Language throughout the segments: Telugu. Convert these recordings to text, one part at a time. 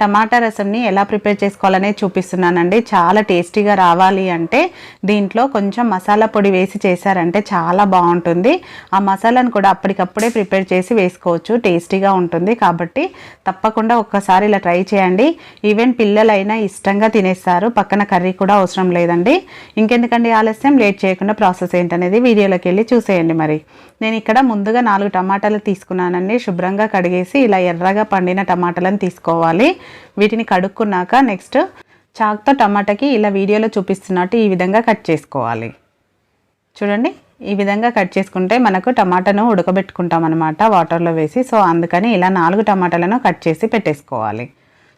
టమాటా రసంని ఎలా ప్రిపేర్ చేసుకోవాలనేది చూపిస్తున్నానండి. చాలా టేస్టీగా రావాలి అంటే దీంట్లో కొంచెం మసాలా పొడి వేసి చేశారంటే చాలా బాగుంటుంది. ఆ మసాలాను కూడా అప్పటికప్పుడే ప్రిపేర్ చేసి వేసుకోవచ్చు. టేస్టీగా ఉంటుంది కాబట్టి తప్పకుండా ఒక్కసారి ఇలా ట్రై చేయండి. ఈవెన్ పిల్లలైనా ఇష్టంగా తినేస్తారు. పక్కన కర్రీ కూడా అవసరం లేదండి. ఇంకెందుకండి ఆలస్యం? లేట్ చేయకుండా ప్రాసెస్ ఏంటనేది వీడియోలోకి వెళ్ళి చూసేయండి మరి. నేను ఇక్కడ ముందుగా నాలుగు టమాటాలు తీసుకున్నానండి. శుభ్రంగా కడిగేసి ఇలా ఎర్రగా పండిన టమాటాలను తీసుకోవాలి. వీటిని కడుక్కున్నాక నెక్స్ట్ చాక్తో టమాటాకి ఇలా వీడియోలో చూపిస్తున్నట్టు ఈ విధంగా కట్ చేసుకోవాలి. చూడండి ఈ విధంగా కట్ చేసుకుంటే మనకు టమాటాను ఉడకబెట్టుకుంటాం అనమాట వాటర్లో వేసి. సో అందుకని ఇలా నాలుగు టమాటాలను కట్ చేసి పెట్టేసుకోవాలి.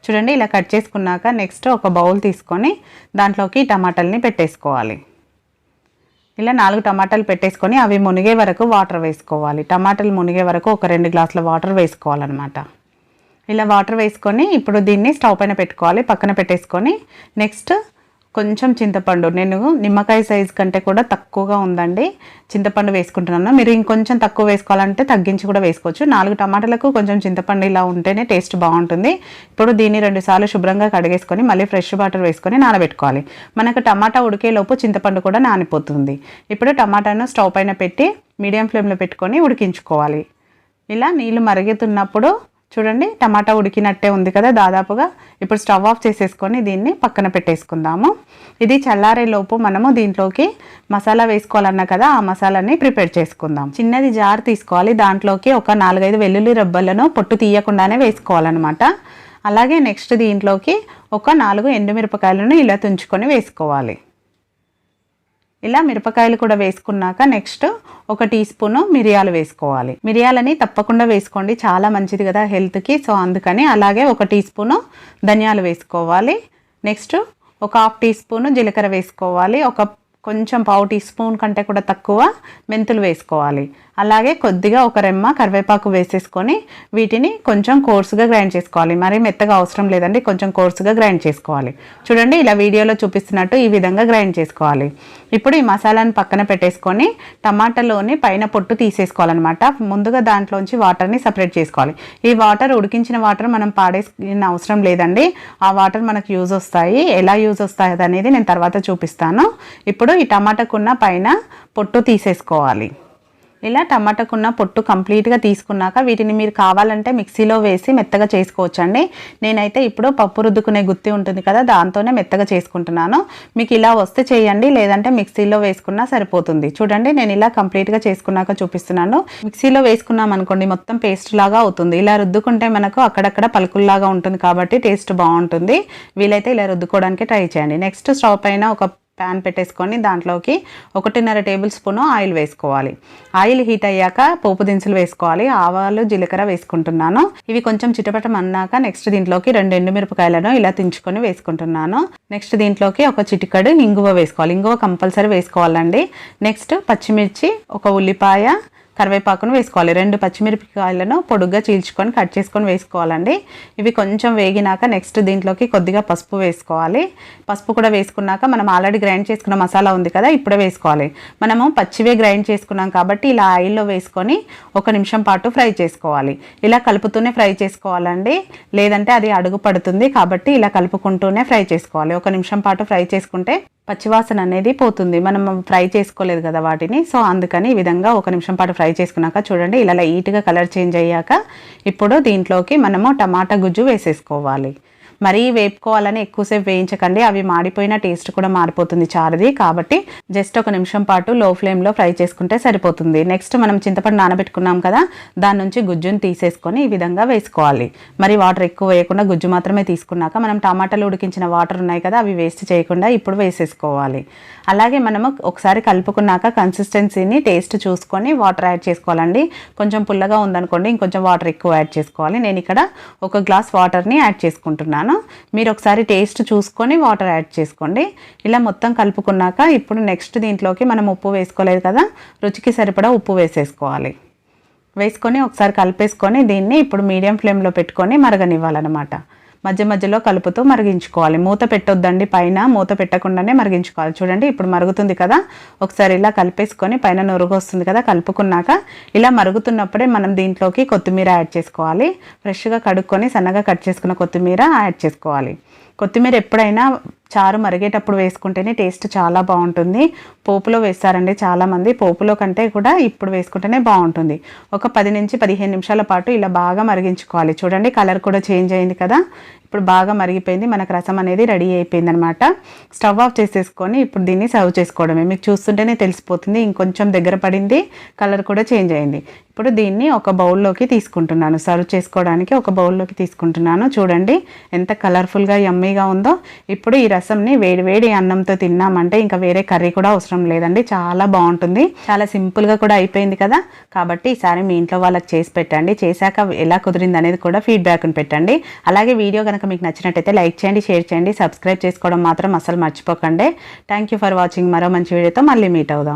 చూడండి ఇలా కట్ చేసుకున్నాక నెక్స్ట్ ఒక బౌల్ తీసుకొని దాంట్లోకి టమాటాలని పెట్టేసుకోవాలి. ఇలా నాలుగు టమాటాలు పెట్టేసుకొని అవి మునిగే వరకు వాటర్ వేసుకోవాలి. టమాటాలు మునిగే వరకు ఒక రెండు గ్లాసుల వాటర్ వేసుకోవాలన్నమాట. ఇలా వాటర్ వేసుకొని ఇప్పుడు దీన్ని స్టవ్ పైన పెట్టుకోవాలి పక్కన పెట్టేసుకొని. నెక్స్ట్ కొంచెం చింతపండు. నేను నిమ్మకాయ సైజ్ కంటే కూడా తక్కువగా ఉందండి. చింతపండు వేసుకుంటున్నాను. మీరు ఇంకొంచెం తక్కువ వేసుకోవాలంటే తగ్గించి కూడా వేసుకోవచ్చు. నాలుగు టమాటాలకు కొంచెం చింతపండు ఇలా ఉంటేనే టేస్ట్ బాగుంటుంది. ఇప్పుడు దీన్ని రెండుసార్లు శుభ్రంగా కడిగేసుకొని మళ్ళీ ఫ్రెష్ వాటర్ వేసుకొని నానబెట్టుకోవాలి. మనకు టమాటా ఉడికేలోపు చింతపండు కూడా నానిపోతుంది. ఇప్పుడు టమాటాను స్టవ్ పైన పెట్టి మీడియం ఫ్లేమ్లో పెట్టుకొని ఉడికించుకోవాలి. ఇలా నీళ్ళు మరుగుతున్నప్పుడు చూడండి టమాటా ఉడికినట్టే ఉంది కదా దాదాపుగా. ఇప్పుడు స్టవ్ ఆఫ్ చేసేసుకొని దీన్ని పక్కన పెట్టేసుకుందాము. ఇది చల్లారేలోపు మనము దీంట్లోకి మసాలా వేసుకోవాలన్నా కదా ఆ మసాలాని ప్రిపేర్ చేసుకుందాం. చిన్నది జార్ తీసుకోవాలి. దాంట్లోకి ఒక నాలుగైదు వెల్లుల్లి రబ్బలను పొట్టు తీయకుండానే వేసుకోవాలన్నమాట. అలాగే నెక్స్ట్ దీంట్లోకి ఒక నాలుగు ఎండుమిరపకాయలను ఇలా తుంచుకొని వేసుకోవాలి. ఇలా మిరపకాయలు కూడా వేసుకున్నాక నెక్స్ట్ ఒక టీ స్పూను మిరియాలు వేసుకోవాలి. మిరియాలని తప్పకుండా వేసుకోండి. చాలా మంచిది కదా హెల్త్కి. సో అందుకని అలాగే ఒక టీ స్పూను ధనియాలు వేసుకోవాలి. నెక్స్ట్ ఒక హాఫ్ టీ స్పూను జీలకర్ర వేసుకోవాలి. ఒక కొంచెం పావు టీ స్పూన్ కంటే కూడా తక్కువ మెంతులు వేసుకోవాలి. అలాగే కొద్దిగా ఒక రెమ్మ కరివేపాకు వేసేసుకొని వీటిని కొంచెం కోర్సుగా గ్రైండ్ చేసుకోవాలి. మరీ మెత్తగా అవసరం లేదండి కొంచెం కోర్సుగా గ్రైండ్ చేసుకోవాలి. చూడండి ఇలా వీడియోలో చూపిస్తున్నట్టు ఈ విధంగా గ్రైండ్ చేసుకోవాలి. ఇప్పుడు ఈ మసాలాను పక్కన పెట్టేసుకొని టమాటాలోని పైన పొట్టు తీసేసుకోవాలన్నమాట. ముందుగా దాంట్లోంచి వాటర్ని సపరేట్ చేసుకోవాలి. ఈ వాటర్ ఉడికించిన వాటర్ మనం పాడేసిన అవసరం లేదండి. ఆ వాటర్ మనకు యూజ్ వస్తాయి. ఎలా యూజ్ వస్తాయి అనేది నేను తర్వాత చూపిస్తాను. ఇప్పుడు ఈ టమాటాకున్న పైన పొట్టు తీసేసుకోవాలి. ఇలా టమాటాకున్న పొట్టు కంప్లీట్గా తీసుకున్నాక వీటిని మీరు కావాలంటే మిక్సీలో వేసి మెత్తగా చేసుకోవచ్చండి. నేనైతే ఇప్పుడు పప్పు రుద్దుకునే గుత్తి ఉంటుంది కదా దాంతోనే మెత్తగా చేసుకుంటున్నాను. మీకు ఇలా వస్తే చేయండి లేదంటే మిక్సీలో వేసుకున్నా సరిపోతుంది. చూడండి నేను ఇలా కంప్లీట్గా చేసుకున్నాక చూపిస్తున్నాను. మిక్సీలో వేసుకున్నాం అనుకోండి మొత్తం పేస్ట్ లాగా అవుతుంది. ఇలా రుద్దుకుంటే మనకు అక్కడక్కడ పలుకుల్లాగా ఉంటుంది కాబట్టి టేస్ట్ బాగుంటుంది. వీలైతే ఇలా రుద్దుకోవడానికి ట్రై చేయండి. నెక్స్ట్ స్టవ్ పైన ఒక ప్యాన్ పెట్టేసుకొని దాంట్లోకి ఒకటిన్నర టేబుల్ స్పూన్ ఆయిల్ వేసుకోవాలి. ఆయిల్ హీట్ అయ్యాక పోపు దినుసులు వేసుకోవాలి. ఆవాలు జీలకర్ర వేసుకుంటున్నాను. ఇవి కొంచెం చిటపటం అన్నాక నెక్స్ట్ దీంట్లోకి రెండు ఎండుమిరపకాయలను ఇలా తించుకొని వేసుకుంటున్నాను. నెక్స్ట్ దీంట్లోకి ఒక చిటికడు ఇంగువ వేసుకోవాలి. ఇంగువ కంపల్సరీ వేసుకోవాలండి. నెక్స్ట్ పచ్చిమిర్చి ఒక ఉల్లిపాయ కరివేపాకును వేసుకోవాలి. రెండు పచ్చిమిరపకాయలను పొడుగ్గా చీల్చుకొని కట్ చేసుకొని వేసుకోవాలండి. ఇవి కొంచెం వేగినాక నెక్స్ట్ దీంట్లోకి కొద్దిగా పసుపు వేసుకోవాలి. పసుపు కూడా వేసుకున్నాక మనం ఆల్రెడీ గ్రైండ్ చేసుకున్న మసాలా ఉంది కదా ఇప్పుడే వేసుకోవాలి. మనము పచ్చివే గ్రైండ్ చేసుకున్నాం కాబట్టి ఇలా ఆయిల్లో వేసుకొని ఒక నిమిషం పాటు ఫ్రై చేసుకోవాలి. ఇలా కలుపుతూనే ఫ్రై చేసుకోవాలండి. లేదంటే అది అడుగు పడుతుంది కాబట్టి ఇలా కలుపుకుంటూనే ఫ్రై చేసుకోవాలి. ఒక నిమిషం పాటు ఫ్రై చేసుకుంటే పచ్చివాసన అనేది పోతుంది. మనం ఫ్రై చేసుకోలేదు కదా వాటిని. సో అందుకని ఈ విధంగా ఒక నిమిషం పాటు ఫ్రై చేసుకున్నాక చూడండి ఇలా లైట్గా కలర్ చేంజ్ అయ్యాక ఇప్పుడు దీంట్లోకి మనము టమాటా గుజ్జు వేసేసుకోవాలి. మరీ వేపుకోవాలని ఎక్కువసేపు వేయించకండి. అవి మాడిపోయిన టేస్ట్ కూడా మారిపోతుంది చారది. కాబట్టి జస్ట్ ఒక నిమిషం పాటు లో ఫ్లేమ్లో ఫ్రై చేసుకుంటే సరిపోతుంది. నెక్స్ట్ మనం చింతపండు నానబెట్టుకున్నాం కదా దాని నుంచి గుజ్జుని తీసేసుకొని ఈ విధంగా వేసుకోవాలి. మరి వాటర్ ఎక్కువ వేయకుండా గుజ్జు మాత్రమే తీసుకున్నాక మనం టమాటాలు ఉడికించిన వాటర్ ఉన్నాయి కదా అవి వేస్ట్ చేయకుండా ఇప్పుడు వేసేసుకోవాలి. అలాగే మనము ఒకసారి కలుపుకున్నాక కన్సిస్టెన్సీని టేస్ట్ చూసుకొని వాటర్ యాడ్ చేసుకోవాలండి. కొంచెం పుల్లగా ఉందనుకోండి ఇంకొంచెం వాటర్ ఎక్కువ యాడ్ చేసుకోవాలి. నేను ఇక్కడ ఒక గ్లాస్ వాటర్ని యాడ్ చేసుకుంటున్నాను. మీరు ఒకసారి టేస్ట్ చూసుకొని వాటర్ యాడ్ చేసుకోండి. ఇలా మొత్తం కలుపుకున్నాక ఇప్పుడు నెక్స్ట్ దీంట్లోకి మనం ఉప్పు వేసుకోలేదు కదా రుచికి సరిపడా ఉప్పు వేసేసుకోవాలి. వేసుకొని ఒకసారి కలిపేసుకొని దీన్ని ఇప్పుడు మీడియం ఫ్లేమ్లో పెట్టుకొని మరగనివ్వాలన్నమాట. మధ్య మధ్యలో కలుపుతూ మరిగించుకోవాలి. మూత పెట్టొద్దండి పైన మూత పెట్టకుండానే మరిగించుకోవాలి. చూడండి ఇప్పుడు మరుగుతుంది కదా. ఒకసారి ఇలా కలిపేసుకొని పైన నురుగు వస్తుంది కదా కలుపుకున్నాక ఇలా మరుగుతున్నప్పుడే మనం దీంట్లోకి కొత్తిమీర యాడ్ చేసుకోవాలి. ఫ్రెష్గా కడుక్కొని సన్నగా కట్ చేసుకున్న కొత్తిమీర యాడ్ చేసుకోవాలి. కొత్తిమీర ఎప్పుడైనా చారు మరిగేటప్పుడు వేసుకుంటేనే టేస్ట్ చాలా బాగుంటుంది. పోపులో వేస్తారండి చాలామంది. పోపులో కంటే కూడా ఇప్పుడు వేసుకుంటేనే బాగుంటుంది. ఒక పది నుంచి పదిహేను నిమిషాల పాటు ఇలా బాగా మరిగించుకోవాలి. చూడండి కలర్ కూడా చేంజ్ అయింది కదా. ఇప్పుడు బాగా మరిగిపోయింది. మనకు రసం అనేది రెడీ అయిపోయింది అనమాట స్టవ్ ఆఫ్ చేసేసుకొని ఇప్పుడు దీన్ని సర్వ్ చేసుకోవడమే. మీకు చూస్తుంటేనే తెలిసిపోతుంది. ఇంకొంచెం దగ్గర పడింది. కలర్ కూడా చేంజ్ అయింది. ఇప్పుడు దీన్ని ఒక బౌల్లోకి తీసుకుంటున్నాను. సర్వ్ చేసుకోవడానికి ఒక బౌల్లోకి తీసుకుంటున్నాను. చూడండి ఎంత కలర్ఫుల్గా యమ్మీగా ఉందో. ఇప్పుడు ఈ రసంని వేడి వేడి అన్నంతో తిన్నామంటే ఇంకా వేరే కర్రీ కూడా అవసరం లేదండి. చాలా బాగుంటుంది. చాలా సింపుల్గా కూడా అయిపోయింది కదా. కాబట్టి ఈసారి మీ ఇంట్లో వాళ్ళకి చేసి పెట్టండి. చేశాక ఎలా కుదిరింది అనేది కూడా ఫీడ్బ్యాక్ని పెట్టండి. అలాగే వీడియో కనుక మీకు నచ్చినట్టయితే లైక్ చేయండి షేర్ చేయండి సబ్స్క్రైబ్ చేసుకోవడం మాత్రం అసలు మర్చిపోకండి. థ్యాంక్ యూ ఫర్ వాచింగ్ మరో మంచి వీడియోతో మళ్ళీ మీట్ అవుదాం.